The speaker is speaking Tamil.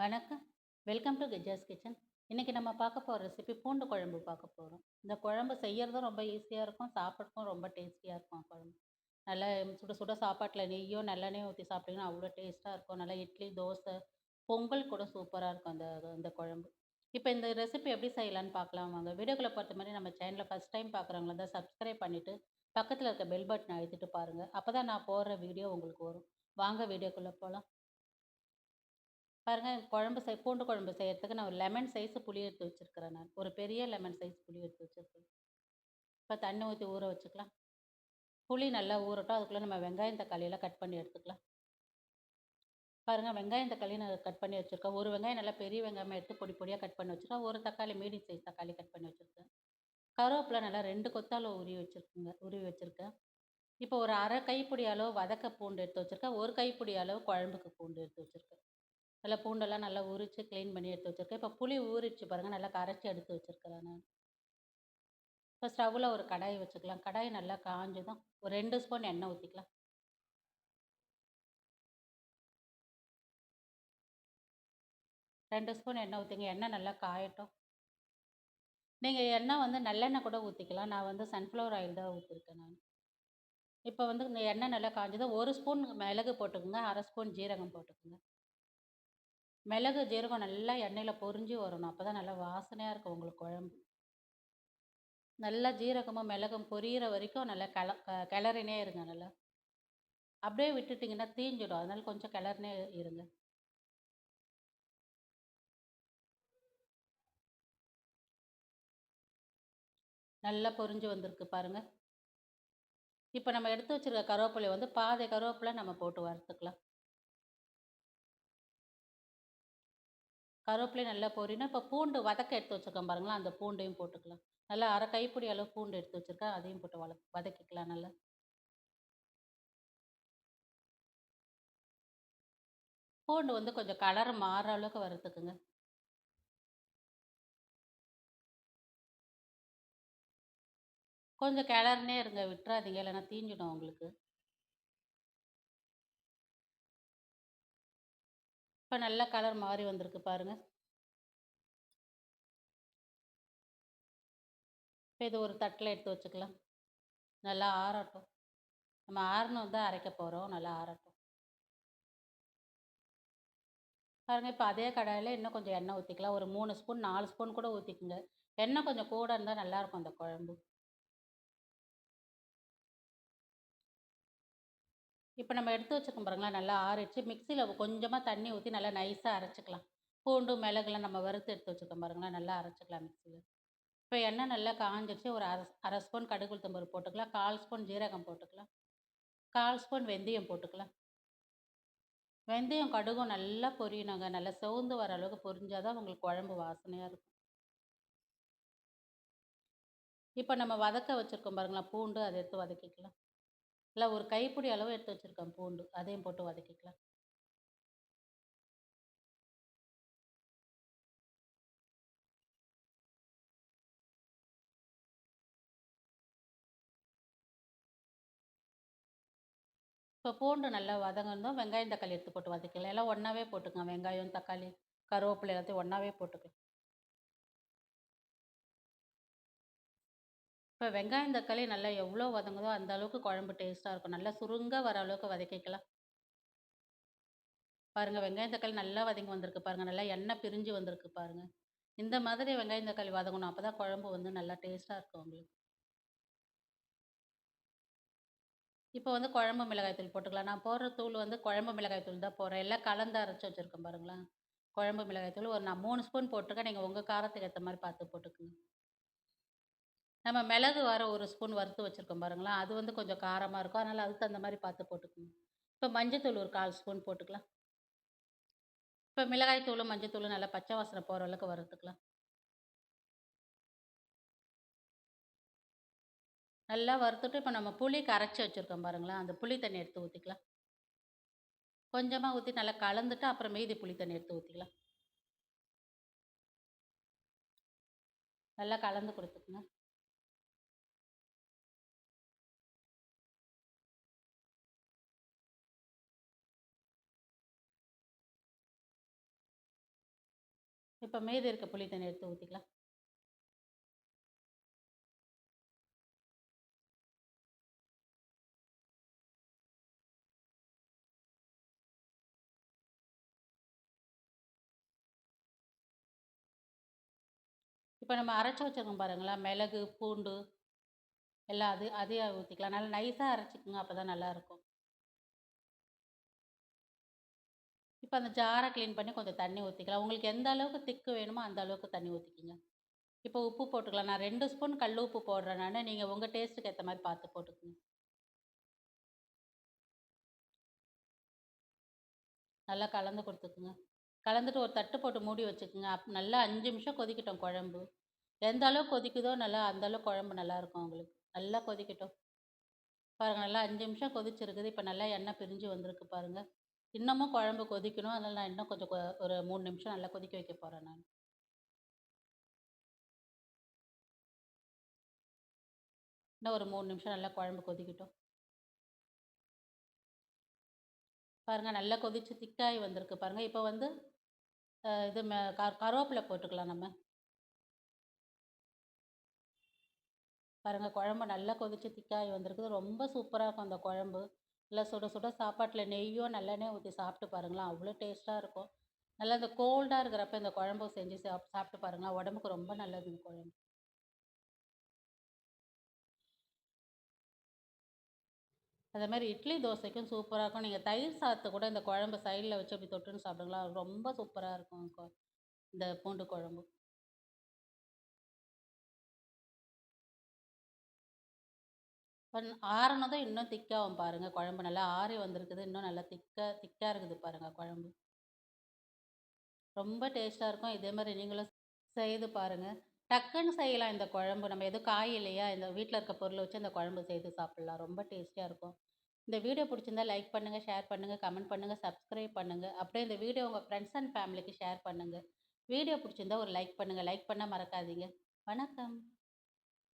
வணக்கம். Welcome to Geja's kitchen. இன்றைக்கி நம்ம பார்க்க போகிற ரெசிபி பூண்டு குழம்பு பார்க்க போகிறோம் இந்த குழம்பு செய்கிறதும் ரொம்ப ஈஸியாக இருக்கும் சாப்பிட்றதுக்கும் ரொம்ப டேஸ்டியாக இருக்கும் குழம்பு. நல்லா சுட சுட சாப்பாட்டில் நெய்யோ நல்லெண்ணெய் ஊற்றி சாப்பிட்டிங்கன்னா அவ்வளோ டேஸ்ட்டாக இருக்கும். நல்லா இட்லி தோசை பொங்கல் கூட சூப்பராக இருக்கும் அந்த இந்த குழம்பு. இப்போ இந்த ரெசிபி எப்படி செய்யலான்னு பார்க்கலாம் வாங்க. வீடியோக்குள்ளே பொறுத்த மாதிரி நம்ம சேனலில் ஃபஸ்ட் டைம் பார்க்குறவங்கள தான் சப்ஸ்கிரைப் பண்ணிவிட்டு பக்கத்தில் இருக்க பெல் பட்டனை அழுத்திட்டு பாருங்கள் அப்போ தான் நான் போடுற வீடியோ உங்களுக்கு வரும். வாங்க வீடியோக்குள்ளே போகலாம் பாருங்கள் குழம்பு செய் பூண்டு குழம்பு செய்கிறதுக்கு நான் ஒரு லெமன் சைஸ் புளி எடுத்து வச்சுருக்கிறேன் நான். ஒரு பெரிய லெமன் சைஸ் புளி எடுத்து வச்சுருக்கேன். இப்போ தண்ணி ஊற்றி ஊற வச்சுக்கலாம். புளி நல்லா ஊறட்டும். அதுக்குள்ளே நம்ம வெங்காயம் தக்காளியெல்லாம் கட் பண்ணி எடுத்துக்கலாம். பாருங்கள் வெங்காயம் தக்காளி நான் கட் பண்ணி வச்சுருக்கேன். ஒரு வெங்காயம் நல்லா பெரிய வெங்காயம் எடுத்து பொடி பொடியாக கட் பண்ணி வச்சுருக்கேன். ஒரு தக்காளி மீடியம் சைஸ் தக்காளி கட் பண்ணி வச்சுருக்கேன். கருவேப்பிலை நல்லா ரெண்டு கொத்தால் உருவி வச்சுருக்குங்க உருவி வச்சுருக்கேன். இப்போ ஒரு அரை கைப்பிடி அளவு வதக்க பூண்டு எடுத்து வச்சுருக்கேன். ஒரு கைப்பிடி அளவு குழம்புக்கு பூண்டு எடுத்து வச்சுருக்கேன். நல்லா பூண்டெல்லாம் நல்லா உரித்து க்ளீன் பண்ணி எடுத்து வச்சுருக்கேன். இப்போ புளி ஊறிச்சு பாருங்கள் நல்லா கரைச்சி எடுத்து வச்சுருக்கிறேன் நான். இப்போ ஸ்டவ்வில் ஒரு கடாய் வச்சுக்கலாம். கடாய் நல்லா காஞ்சதும். ஒரு ரெண்டு ஸ்பூன் எண்ணெய் ஊற்றிக்கலாம் ரெண்டு ஸ்பூன் எண்ணெய் ஊற்றிங்க எண்ணெய் நல்லா காயட்டும். நீங்கள் எண்ணெய் வந்து நல்லெண்ணெய் கூட ஊற்றிக்கலாம் நான் வந்து சன்ஃப்ளவர் ஆயில் தான் ஊற்றிருக்கேன் நான். இப்போ வந்து இந்த எண்ணெய் நல்லா காஞ்சதும். ஒரு ஸ்பூன் மிளகு போட்டுக்கோங்க. அரை ஸ்பூன் ஜீரகம் போட்டுக்கோங்க. மிளகு ஜீரகம் நல்லா எண்ணெயில் பொரிஞ்சு வரணும். அப்போ தான் நல்லா வாசனையாக இருக்கும் உங்களுக்கு குழம்பு. நல்லா ஜீரகமும் மிளகும் பொரியிற வரைக்கும் நல்லா கிள கிளறினே இருங்க நல்லா. அப்படியே விட்டுட்டிங்கன்னா தீஞ்சிடும். அதனால கொஞ்சம் கிளறினே இருங்க. நல்லா பொரிஞ்சு வந்திருக்கு பாருங்கள் இப்போ நம்ம எடுத்து வச்சுருக்க கருவேப்பிலை வந்து பாதை கருவேப்பிலை நம்ம போட்டு வறுத்துக்கலாம். கருவேப்பிலை நல்லா பொரியணும் இப்போ பூண்டு வதக்க எடுத்து வச்சுருக்கேன் பாருங்களா அந்த பூண்டையும் போட்டுக்கலாம். நல்லா அரை கைப்பிடி அளவு பூண்டு எடுத்து வச்சுருக்கேன் அதையும் போட்டு வள வதக்கிக்கலாம் நல்லா. பூண்டு வந்து கொஞ்சம் கலர் மாறுற அளவுக்கு வறுத்துக்குங்க கொஞ்சம் கிளறினே இருங்க விட்டுறாதீங்க இல்லைன்னா தீஞ்சிடும் உங்களுக்கு. இப்போ நல்ல கலர் மாறி வந்திருக்கு பாருங்கள் இப்போ இது ஒரு தட்டில் எடுத்து வச்சுக்கலாம். நல்லா ஆறட்டும். நம்ம ஆறணும் தான் அரைக்க போகிறோம் நல்லா ஆறட்டும். பாருங்கள் இப்போ அதே கடாயில் இன்னும் கொஞ்சம் எண்ணெய் ஊற்றிக்கலாம் ஒரு மூணு ஸ்பூன் நாலு ஸ்பூன் கூட ஊற்றிக்குங்க எண்ணெய் கொஞ்சம் கூட இருந்தால் நல்லாயிருக்கும் அந்த குழம்பு. இப்போ நம்ம எடுத்து வச்சுக்கோம் பாருங்களா நல்லா ஆறிச்சு மிக்சியில் கொஞ்சமாக தண்ணி ஊற்றி நல்லா நைஸாக அரைச்சிக்கலாம். பூண்டு மிளகுலாம் நம்ம வறுத்து எடுத்து வச்சுக்கோம் பாருங்களா நல்லா அரைச்சிக்கலாம் மிக்சியில் இப்போ எண்ணெய் நல்லா காஞ்சிடுச்சு ஒரு அரை அரை ஸ்பூன் கடுகு உளுத்தம்பருப்பு போட்டுக்கலாம். கால் ஸ்பூன் ஜீரகம் போட்டுக்கலாம். கால் ஸ்பூன் வெந்தயம் போட்டுக்கலாம். வெந்தயம் கடுகும் நல்லா பொரியணுங்க. நல்லா சவுந்து வர அளவுக்கு பொரிஞ்சால் தான் உங்களுக்கு குழம்பு வாசனையாக இருக்கும். இப்போ நம்ம வதக்க வச்சுருக்கோம் பாருங்களா பூண்டு அதை எடுத்து வதக்கிக்கலாம். இல்லை ஒரு கைப்பிடி அளவு எடுத்து வச்சுருக்கேன் பூண்டு. அதையும் போட்டு வதக்கிக்கலாம். இப்போ பூண்டு நல்லா வதங்கணும். வெங்காயம் தக்காளி எடுத்து போட்டு வதக்கலாம் எல்லாம் ஒன்றாவே போட்டுக்கலாம் வெங்காயம் தக்காளி கருவேப்பிலை எல்லாத்தையும் ஒன்றாவே போட்டுக்கலாம் இப்போ வெங்காயம் தக்காளி நல்லா எவ்வளோ வதங்குதோ அந்த அளவுக்கு குழம்பு டேஸ்ட்டாக இருக்கும். நல்லா சுருங்க வர அளவுக்கு வதக்கிக்கலாம். பாருங்கள் வெங்காயம் தக்காளி நல்லா வதங்கி வந்திருக்கு பாருங்கள் நல்லா எண்ணெய் பிரிஞ்சு வந்திருக்கு பாருங்கள் இந்த மாதிரி வெங்காயம் தக்காளி வதங்கணும். அப்போ தான் குழம்பு வந்து நல்லா டேஸ்ட்டாக இருக்கும் உங்களுக்கு. இப்போ வந்து குழம்பு மிளகாய் தூள் போட்டுக்கலாம். நான் போடுற தூள் வந்து குழம்பு மிளகாய் தூள் தான் போடுறேன். எல்லாம் கலந்து அரைச்சி வச்சுருக்கேன் பாருங்களேன். குழம்பு மிளகாய் தூள் ஒரு நான் மூணு ஸ்பூன் போட்டிருக்கேன். நீங்கள் உங்கள் காரத்துக்கு ஏற்ற மாதிரி பார்த்து போட்டுக்கோங்க. நம்ம மிளகு வர ஒரு ஸ்பூன் வறுத்து வச்சுருக்கோம் பாருங்களேன். அது வந்து கொஞ்சம் காரமாக இருக்கும். அதனால் அதுக்கு தகுந்த மாதிரி பார்த்து போட்டுக்கணும் இப்போ மஞ்சத்தூள் ஒரு கால் ஸ்பூன் போட்டுக்கலாம். இப்போ மிளகாய் தூளும் மஞ்சத்தூளும் நல்லா பச்சை வாசனை போகிற அளவுக்கு வறுத்துக்கலாம். நல்லா வறுத்துட்டு இப்போ நம்ம புளி கரைச்சி வச்சுருக்கோம் பாருங்களேன். அந்த புளி தண்ணி எடுத்து ஊற்றிக்கலாம் கொஞ்சமாக ஊற்றி நல்லா கலந்துட்டு அப்புறம் மீதி புளி தண்ணி எடுத்து ஊற்றிக்கலாம் நல்லா கலந்து கொடுத்துக்கணும் இப்போ மீதி இருக்க புளி தண்ணி எடுத்து ஊற்றிக்கலாம் இப்போ நம்ம அரைச்சி வச்சிருக்கோம் பாருங்களேன். மிளகு பூண்டு எல்லாம் அது அதையே ஊற்றிக்கலாம் நல்லா நைஸாக அரைச்சிக்கோங்க அப்போ தான் நல்லாயிருக்கும் இப்போ அந்த ஜாரை க்ளீன் பண்ணி கொஞ்சம் தண்ணி ஊற்றிக்கலாம் உங்களுக்கு எந்த அளவுக்கு திக்கு வேணுமோ அந்த அளவுக்கு தண்ணி ஊற்றிக்கிங்க இப்போ உப்பு போட்டுக்கலாம். நான் ரெண்டு ஸ்பூன் கல் உப்பு போடுறேன் நான். நீங்கள் உங்கள் டேஸ்ட்டுக்கு ஏற்ற மாதிரி பார்த்து போட்டுக்கோங்க. நல்லா கலந்து கொடுத்துக்குங்க. கலந்துட்டு ஒரு தட்டு போட்டு மூடி வச்சுக்கோங்க. அப் நல்லா அஞ்சு நிமிஷம் கொதிக்கட்டும் குழம்பு. எந்த அளவுக்கு கொதிக்குதோ நல்லா அந்த குழம்பு நல்லாயிருக்கும் உங்களுக்கு. நல்லா கொதிக்கட்டும். பாருங்கள் நல்லா அஞ்சு நிமிஷம் கொதிச்சிருக்குது. இப்போ நல்லா எண்ணெய் பிரிஞ்சு வந்திருக்கு பாருங்கள் இன்னமும் குழம்பு கொதிக்கணும். அதனால் நான் இன்னும் கொஞ்சம் கொ- ஒரு மூணு நிமிஷம் நல்லா கொதிக்க வைக்க போகிறேன் நான். இன்னும் ஒரு மூணு நிமிஷம் நல்லா குழம்பு கொதிக்கட்டும். பாருங்கள் நல்லா கொதிச்சு திக்காகி வந்திருக்கு. பாருங்கள் இப்போ வந்து இது மெ- கருவேப்பிலை போட்டுக்கலாம் நம்ம. பாருங்கள் குழம்பு நல்லா கொதிச்சு திக்காகி வந்திருக்குது. ரொம்ப சூப்பராக இருக்கும் அந்த குழம்பு. நல்லா சுட சுட சாப்பாட்டில் நெய்யோ நல்லெண்ணெய் ஊற்றி சாப்பிட்டு பாருங்களேன். அவ்வளோ டேஸ்ட்டாக இருக்கும். நல்லா இந்த கோல்டாக இருக்கிறப்ப இந்த குழம்பு செஞ்சு சாப் சாப்பிட்டு பாருங்களேன். உடம்புக்கு ரொம்ப நல்லது இந்த குழம்பு. அதே மாதிரி இட்லி தோசைக்கும் சூப்பராக இருக்கும். நீங்கள் தயிர் சாத்து கூட இந்த குழம்பு சைடில் வச்சு அப்படி தொட்டுன்னு சாப்பிடுங்களா ரொம்ப சூப்பராக இருக்கும். இந்த பூண்டு குழம்பு. பண் ஆறுனதும் இன்னும் திக்காகும் பாருங்கள் குழம்பு நல்லா ஆறி வந்திருக்குது. இன்னும் நல்லா திக்காக திக்காக இருக்குது பாருங்கள் குழம்பு. ரொம்ப டேஸ்ட்டாக இருக்கும். இதே மாதிரி நீங்களும் செய்து பாருங்கள் டக்குன்னு செய்யலாம் இந்த குழம்பு. நம்ம எதுவும் காய் இல்லையா? இந்த வீட்டில் இருக்க பொருளை வச்சு இந்த குழம்பு செய்து சாப்பிட்லாம். ரொம்ப டேஸ்டியாக இருக்கும். இந்த வீடியோ பிடிச்சிருந்தா லைக் பண்ணுங்கள் ஷேர் பண்ணுங்கள் கமெண்ட் பண்ணுங்கள் சப்ஸ்கிரைப் பண்ணுங்கள் அப்படியே இந்த வீடியோ உங்கள் ஃப்ரெண்ட்ஸ் அண்ட் ஃபேமிலிக்கு ஷேர் பண்ணுங்கள் வீடியோ பிடிச்சிருந்தா ஒரு லைக் பண்ணுங்கள் லைக் பண்ண மறக்காதீங்க. வணக்கம்.